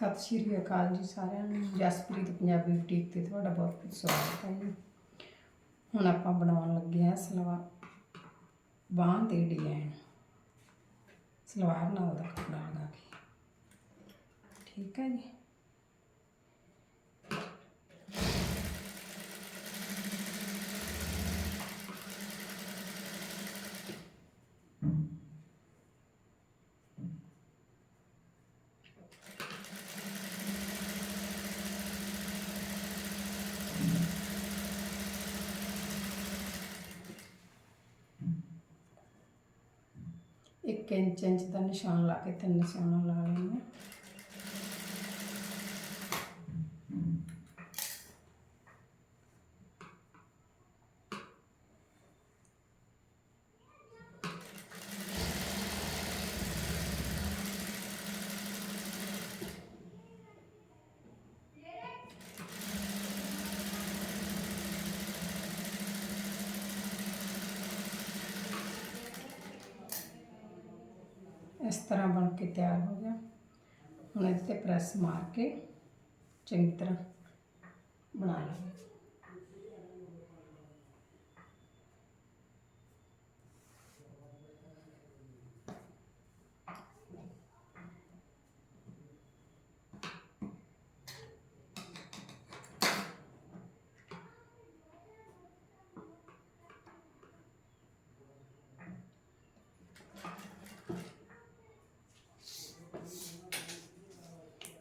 ਸਤਿ ਸ਼੍ਰੀ ਅਕਾਲ ਜੀ ਸਾਰਿਆਂ ਨੂੰ। ਜਸਪ੍ਰੀਤ ਪੰਜਾਬੀ ਬੁਟੀਕ ਤੇ ਤੁਹਾਡਾ ਬਹੁਤ ਬਹੁਤ ਸਵਾਗਤ ਹੈ ਜੀ। ਹੁਣ ਆਪਾਂ ਬਣਾਉਣ ਲੱਗੇ ਹਾਂ ਸਲਵਾਰ ਬਾਂਹ ਦੇ ਡਿਜ਼ਾਈਨ ਸਲਵਾਰ ਨਾਲ ਦਾ ਕੱਪੜਾ ਲਗਾ ਕੇ। ਠੀਕ ਹੈ ਜੀ। ਇੱਕ ਇੰਚ ਇੰਚ ਦਾ ਨਿਸ਼ਾਨ ਲਾ ਕੇ ਤਿੰਨ ਨਿਸ਼ਾਨਾਂ ਲਾ ਲੈਣੇ ਇਸ ਤਰ੍ਹਾਂ ਬਣ ਕੇ ਤਿਆਰ ਹੋ ਗਿਆ। ਹੁਣ ਇਹਦੇ ਤੇ ਪ੍ਰੈਸ ਮਾਰ ਕੇ ਚੰਗੀ ਤਰ੍ਹਾਂ ਬਣਾ ਲਵਾਂਗੇ।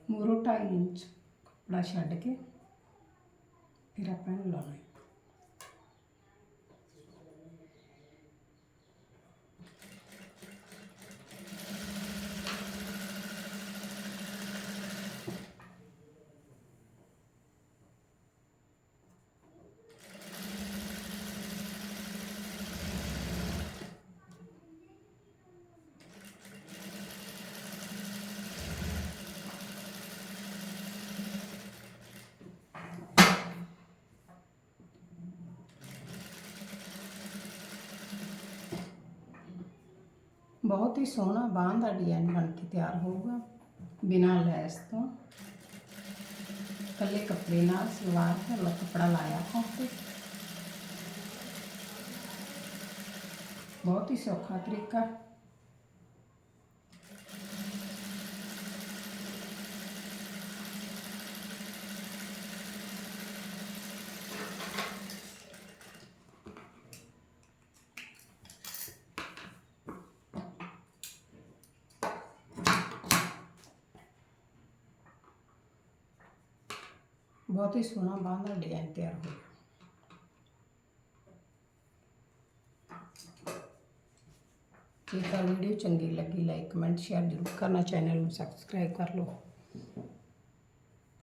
ਮੂਰੋ ਢਾਈ ਇੰਚ ਕੱਪੜਾ ਛੱਡ ਕੇ ਫਿਰ ਆਪਾਂ ਇਹਨੂੰ ਲਾਉਣਾ ਹੈ। ਬਹੁਤ ਹੀ ਸੋਹਣਾ ਬਾਂਹ ਦਾ ਡਿਜ਼ਾਈਨ ਬਣ ਕੇ ਤਿਆਰ ਹੋਊਗਾ। ਬਿਨਾਂ ਲੈਸ ਤੋਂ। ਕੱਲੇ ਕੱਪੜੇ ਨਾਲ ਸਲਵਾਰ ਤੇ ਕੱਪੜਾ ਲਾਇਆ ਆਪਾਂ ਉੱਤੇ। ਬਹੁਤ ਹੀ ਸੌਖਾ ਤਰੀਕਾ। ਬਹੁਤ ਹੀ ਸੋਹਣਾ ਬਾਂਹ ਦਾ ਡਿਜ਼ਾਈਨ ਤਿਆਰ ਹੋ ਗਿਆ। ਜੇਕਰ ਵੀਡੀਓ ਚੰਗੀ ਲੱਗੀ ਲਾਈਕ ਕਮੈਂਟ ਸ਼ੇਅਰ ਜ਼ਰੂਰ ਕਰਨਾ ਚੈਨਲ ਨੂੰ ਸਬਸਕ੍ਰਾਈਬ ਕਰ ਲਓ।